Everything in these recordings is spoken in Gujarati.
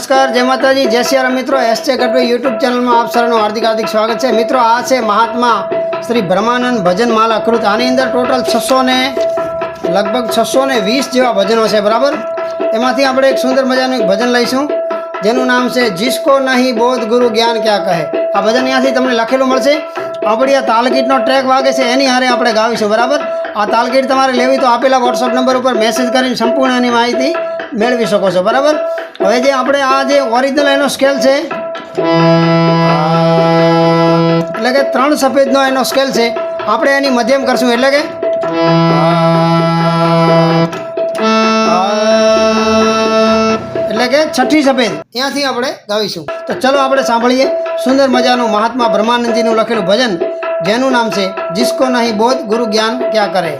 નમસ્કાર, જય માતાજી, જય સિયારામ મિત્રો એસ જે ગઢવી યુટ્યુબ ચેનલમાં આપ સૌનું હાર્દિક હાર્દિક સ્વાગત છે. મિત્રો, આ છે મહાત્મા શ્રી બ્રહ્માનંદ ભજન માલા કૃત. આની અંદર ટોટલ છસો ને, લગભગ છસો ને વીસ જેવા ભજનો છે, બરાબર? એમાંથી આપણે એક સુંદર મજાનું એક ભજન લઈશું, જેનું નામ છે, જીસકો નહીં બોધ ગુરુ જ્ઞાન ક્યાં કહે? આ ભજન અહીંયાથી તમને લખેલું મળશે. આપણી આ તાલગીટનો ટ્રેક વાગે છે, એની હારે આપણે ગાવીશું, બરાબર? આ તાલગીટ તમારે લેવી તો આપેલા વોટ્સઅપ નંબર ઉપર મેસેજ કરીને સંપૂર્ણ એની માહિતી મેળવી શકો છો, બરાબર? હવે જે આપણે આ જે ઓરિજિનલ એનો સ્કેલ છે એટલે કે ત્રણ સફેદનો એનો સ્કેલ છે, આપણે એની મધ્યમ કરશું, એટલે કે? એટલે કે છઠ્ઠી સફેદ, ત્યાંથી આપણે ગાવીશું. તો ચલો આપણે સાંભળીએ, સુંદર મજાનું મહાત્મા બ્રહ્માનંદજીનું લખેલું ભજન, જેનું નામ છે, જીસકો નહીં બોધ ગુરુ જ્ઞાન ક્યાં કરે?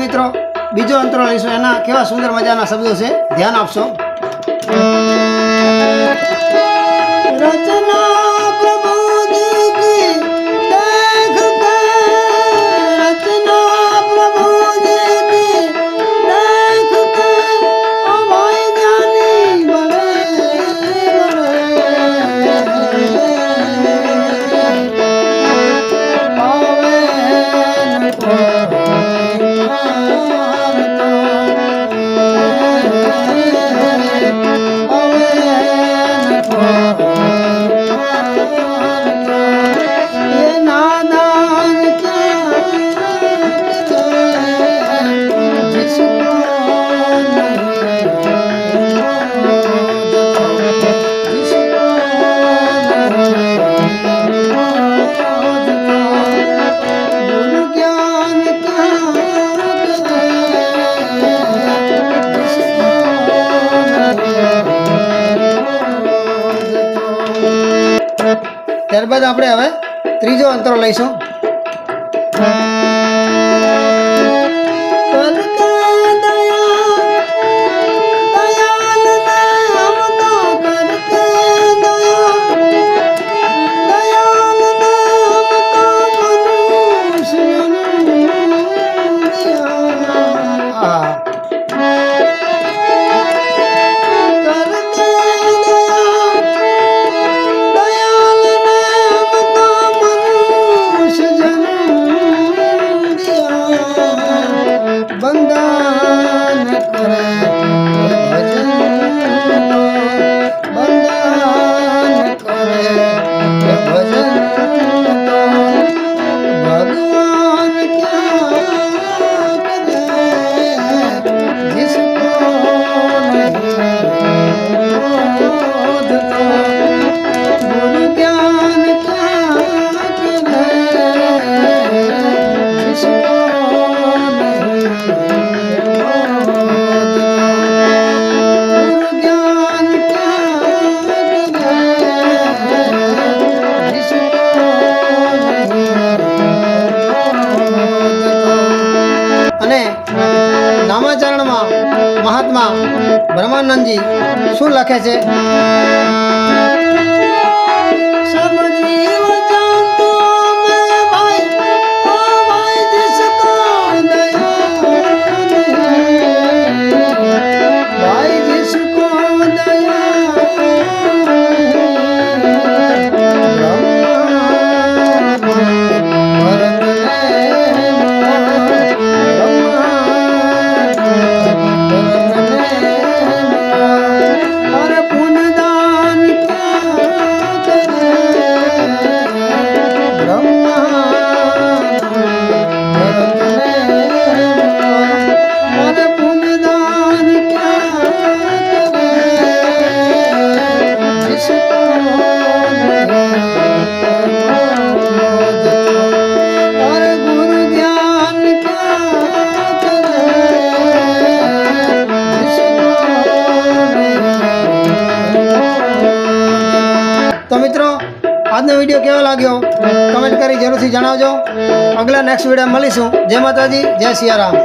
મિત્રો. બીજો અંતરો લઈશું. એના કેવા સુંદર મજાના શબ્દો છે. ધ્યાન આપશો. Oh. આપણે હવે ત્રીજો અંતરો લઈશું. দান করে શું લખે છે? તો મિત્રો, આજનો વીડિયો કેવો લાગ્યો? કમેન્ટ કરી જરૂરથી જણાવજો. આગલા નેક્સ્ટ વીડિયો મળીશું. જય માતાજી, જય સિયારામ.